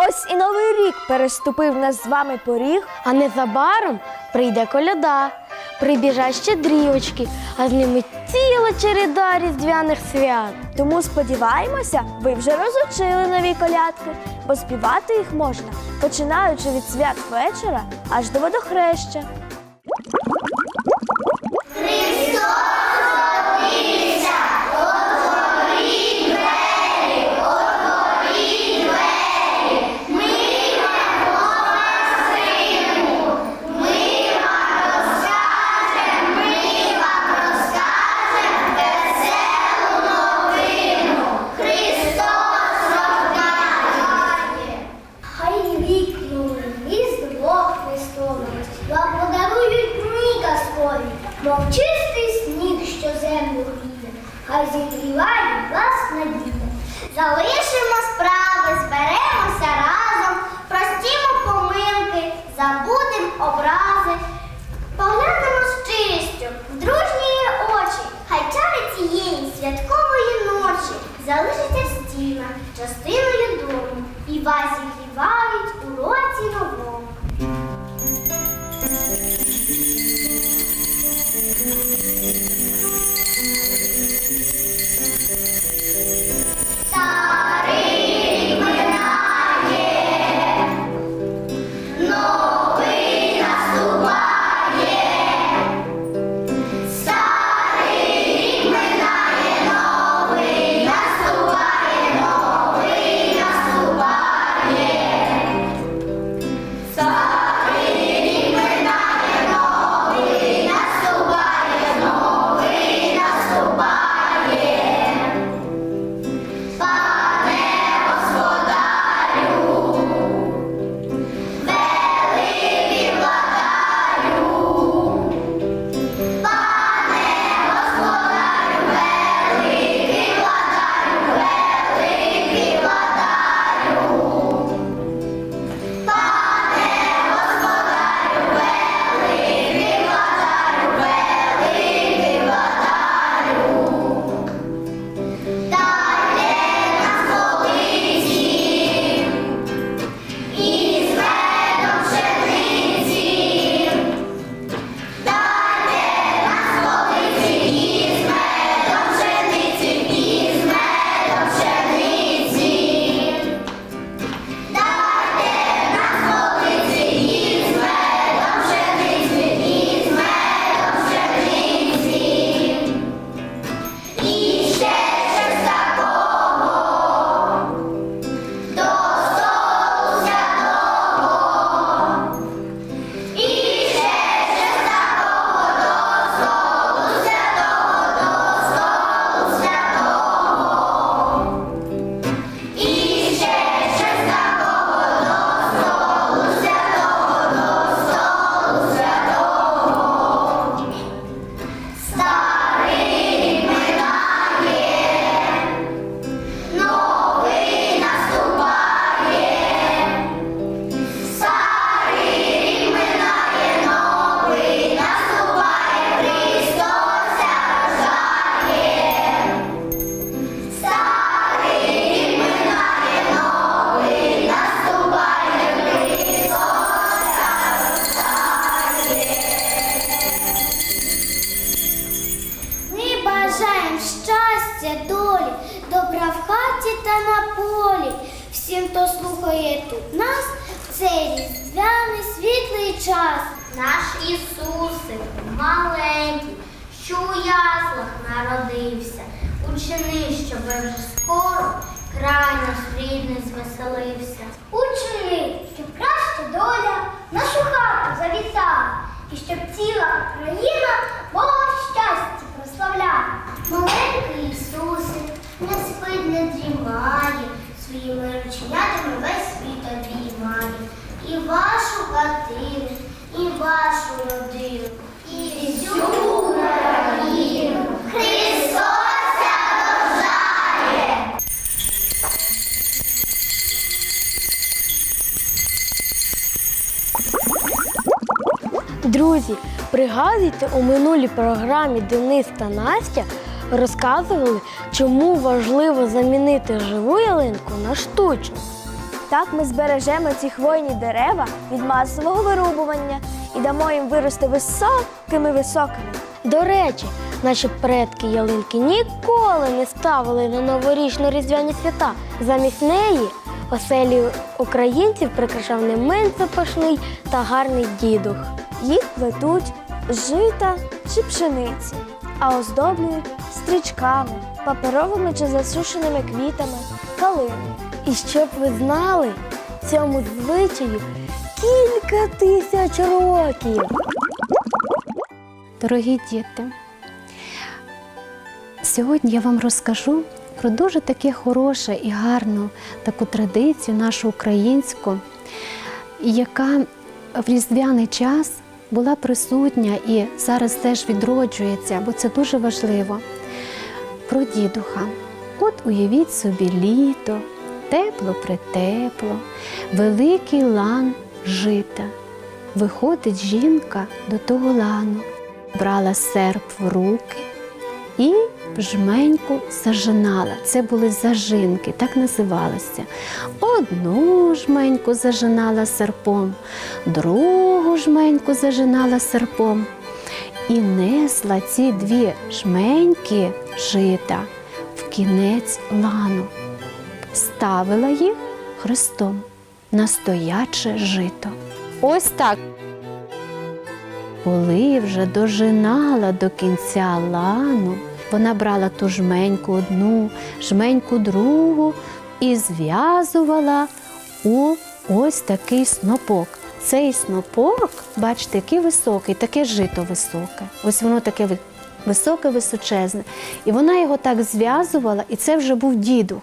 Ось і новий рік переступив нас з вами поріг. А незабаром прийде коляда, прибіжать щедрівочки, а з ними ціла череда різдвяних свят. Тому сподіваємося, ви вже розучили нові колядки, бо співати їх можна, починаючи від свят вечора аж до водохреща. Хай залишиться стіна частиною дому. І вас щастя, долі, добра в хаті та на полі. Всім, хто слухає тут нас, цей різдвяний світлий час. Наш Ісусик маленький, що у яслах народився. Учини, щоб вже скоро край наш рідний звеселився. Учини, щоб краща доля нашу хату завітала, і щоб ціла Україна вашу і вашу родину, і всю Україну. Христос рождає! Друзі, пригадуйте, у минулій програмі Денис та Настя розказували, чому важливо замінити живу ялинку на штучну. Так ми збережемо ці хвойні дерева від масового вирубування і дамо їм вирости високими високими. До речі, наші предки ялинки ніколи не ставили на новорічно різдвяні свята. Замість неї оселі українців прикрашав не менш запашний та гарний дідух. Їх плетуть з жита чи пшениці, а оздоблюють стрічками, паперовими чи засушеними квітами, калиною. І щоб ви знали, цьому звичаю кілька тисяч років. Дорогі діти, сьогодні я вам розкажу про дуже таке хороше і гарну таку традицію нашу українську, яка в різдвяний час була присутня і зараз теж відроджується, бо це дуже важливо. Про дідуха. От уявіть собі літо, тепло притепло, великий лан жита. Виходить жінка до того лану, брала серп в руки і жменьку зажинала. Це були зажинки, так називалося. Одну жменьку зажинала серпом, другу жменьку зажинала серпом і несла ці дві жменьки жита в кінець лану, ставила їх хрестом на стояче жито. Ось так. Коли вже дожинала до кінця лану, вона брала ту жменьку одну, жменьку другу і зв'язувала у ось такий снопок. Цей снопок, бачите, який високий, таке жито високе. Ось воно таке високе, височезне. І вона його так зв'язувала, і це вже був дідух.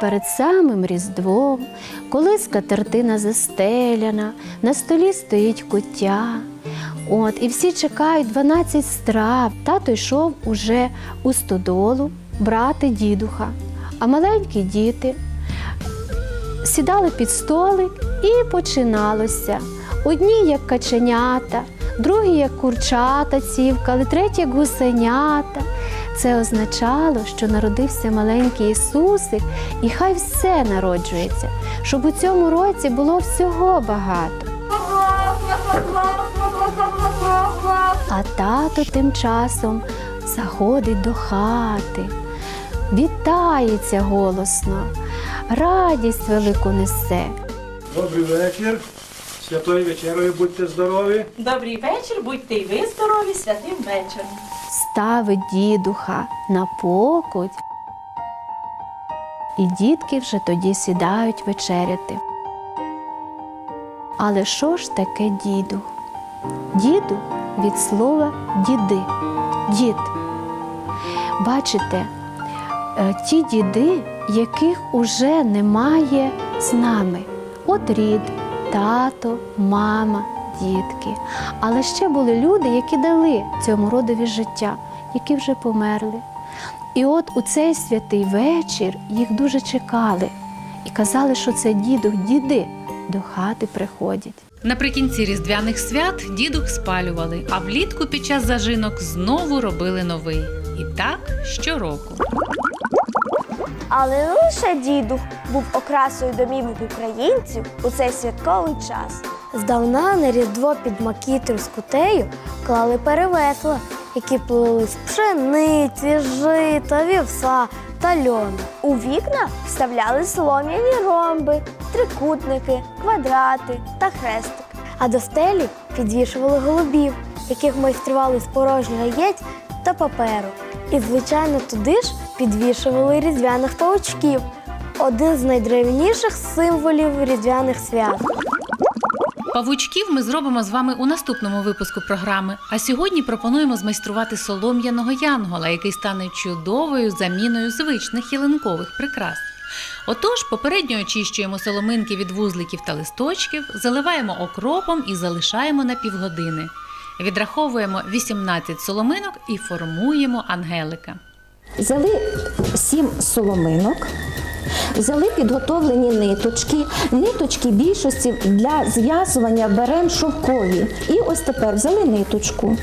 Перед самим Різдвом, коли скатертина застеляна, на столі стоїть куття. От, і всі чекають 12 страв. Тато йшов уже у стодолу брати дідуха. А маленькі діти сідали під столик і починалося. Одні як каченята, другі як курчата цівкали, треті як гусенята. Це означало, що народився маленький Ісусик, і хай все народжується, щоб у цьому році було всього багато. А тато тим часом заходить до хати, вітається голосно, радість велику несе. Добрий вечір. Святою вечерою будьте здорові. Добрий вечір, будьте й ви здорові святим вечором. Ставить дідуха на покуть, і дітки вже тоді сідають вечеряти. Але що ж таке дідух? Дідух від слова діди, дід. Бачите, е, ті діди, яких уже немає з нами. От рід, тато, мама, дітки. Але ще були люди, які дали цьому родові життя, які вже померли. І от у цей святий вечір їх дуже чекали і казали, що це дідух, діди до хати приходять. Наприкінці різдвяних свят дідух спалювали, а влітку під час зажинок знову робили новий. І так щороку. Але не лише дідух був окрасою домівок українців у цей святковий час. Здавна на різдво під макітру з кутею клали перевесла, які плели з пшениці, жита, вівса та льону. У вікна вставляли солом'яні ромби, трикутники, квадрати та хрестик. А до стелі підвішували голубів, яких майстрували з порожнього яєць та паперу. І, звичайно, туди ж підвішували різдвяних паучків один з найдревніших символів різдвяних свят. Павучків ми зробимо з вами у наступному випуску програми. А сьогодні пропонуємо змайструвати солом'яного янгола, який стане чудовою заміною звичних ялинкових прикрас. Отож, попередньо очищуємо соломинки від вузликів та листочків, заливаємо окропом і залишаємо на півгодини. Відраховуємо 18 соломинок і формуємо ангелика. Взяли сім соломинок, Взяли підготовлені ниточки. Ниточки більшості для зв'язування беремо шовкові. І ось тепер взяли ниточку,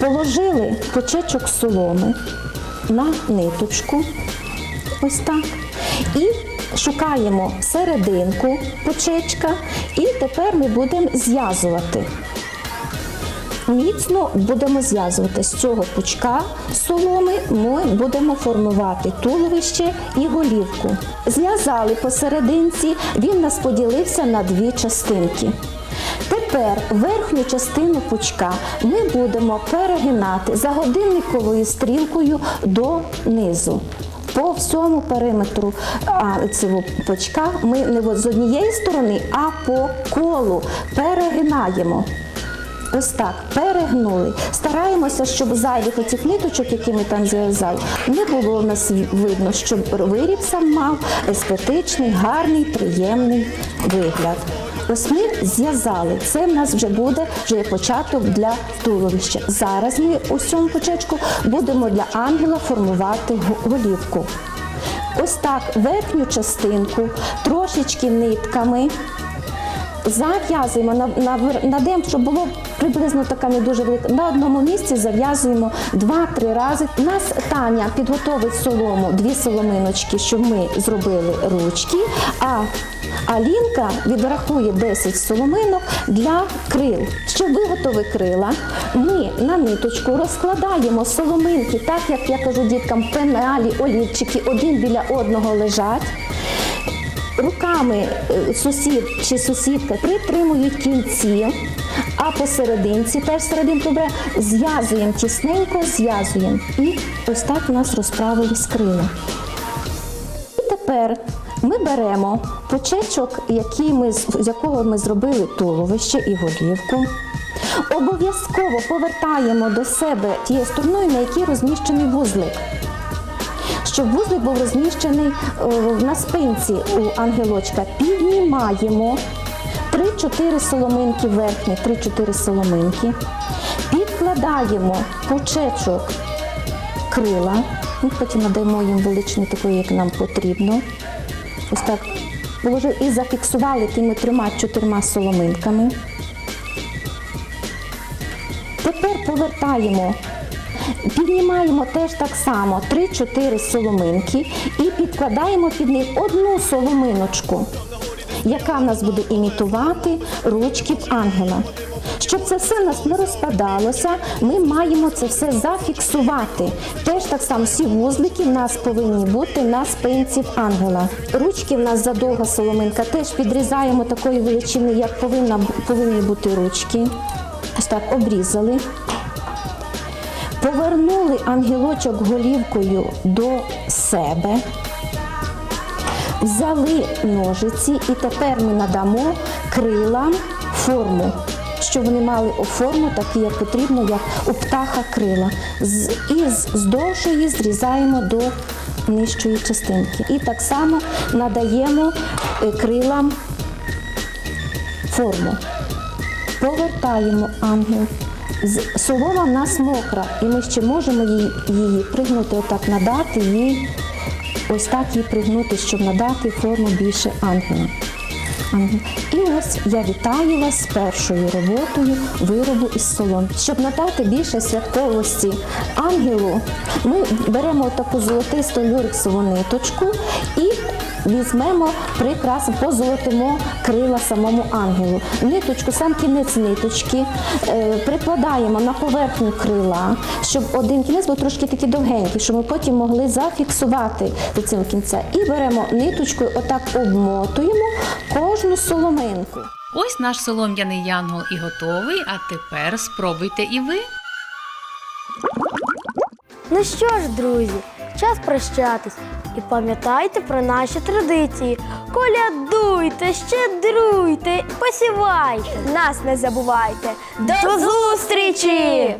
положили почечок соломи на ниточку. Ось так. І шукаємо серединку почечка, і тепер ми будемо зв'язувати. Міцно будемо зв'язувати з цього пучка соломи. Ми будемо формувати туловище і голівку. Зв'язали посерединці, він нас поділився на дві частинки. Тепер верхню частину пучка ми будемо перегинати за годинниковою стрілкою до низу. По всьому периметру цього пучка ми не з однієї сторони, а по колу перегинаємо. Ось так, перегнули. Стараємося, щоб зайвих оцих ниточок, які ми там зв'язали, не було у нас видно, щоб виріб сам мав естетичний, гарний, приємний вигляд. Ось ми зв'язали. Це в нас вже буде вже початок для туловища. Зараз ми у цьому початку будемо для ангела формувати голівку. Ось так верхню частинку трошечки нитками Зав'язуємо на, на, щоб було приблизно така не дуже велика. На одному місці зав'язуємо 2-3 рази. У нас Таня підготовить солому, дві соломиночки, щоб ми зробили ручки. А Алінка відрахує 10 соломинок для крил. Щоб виготовити крила, ми на ниточку розкладаємо соломинки, так як я кажу діткам, пеналі, олівчики один біля одного лежать руками е, сусід чи сусідка притримують кінці, а посерединці, теж серединку бере, зв'язуємо тісненько, зв'язуємо. І ось так у нас розправились крила. І тепер ми беремо почечок, який ми, з з якого ми зробили туловище і голівку. Обов'язково повертаємо до себе тією стороною, на якій розміщений вузлик щоб вузлик був розміщений е, на спинці у ангелочка. Піднімаємо 3-4 соломинки верхні, 3-4 соломинки. Підкладаємо почечок крила. Ми потім надаємо їм величину такої, як нам потрібно. Ось так положили і зафіксували тими трьома-чотирма соломинками. Тепер повертаємо Піднімаємо теж так само 3-4 соломинки і підкладаємо під них одну соломиночку, яка в нас буде імітувати ручки ангела. Щоб це все в нас не розпадалося, ми маємо це все зафіксувати. Теж так само всі вузлики в нас повинні бути на спинці ангела. Ручки в нас задовга соломинка, теж підрізаємо такої величини, як повинна, повинні бути ручки. Ось так обрізали. Повернули ангелочок голівкою до себе, взяли ножиці і тепер ми надамо крилам форму, щоб вони мали форму, таку, як потрібно, як у птаха крила. І з, з довшої зрізаємо до нижчої частинки. І так само надаємо е, крилам форму. Повертаємо ангел. Солома в нас мокра, і ми ще можемо її, її пригнути, отак надати їй, ось так її пригнути, щоб надати форму більше ангела. І ось я вітаю вас з першою роботою виробу із солом. Щоб надати більше святковості ангелу, ми беремо таку золотисту люрексову ниточку і візьмемо прикрасимо, позолотимо крила самому ангелу. Ниточку, сам кінець ниточки е, прикладаємо на поверхню крила, щоб один кінець був трошки такий довгенький, щоб ми потім могли зафіксувати до цього кінця. І беремо ниточкою, отак обмотуємо кожну соломинку. Ось наш солом'яний янгол і готовий. А тепер спробуйте і ви. Ну що ж, друзі, час прощатись. І пам'ятайте про наші традиції. Колядуйте, щедруйте, посівайте. Нас не забувайте. До зустрічі!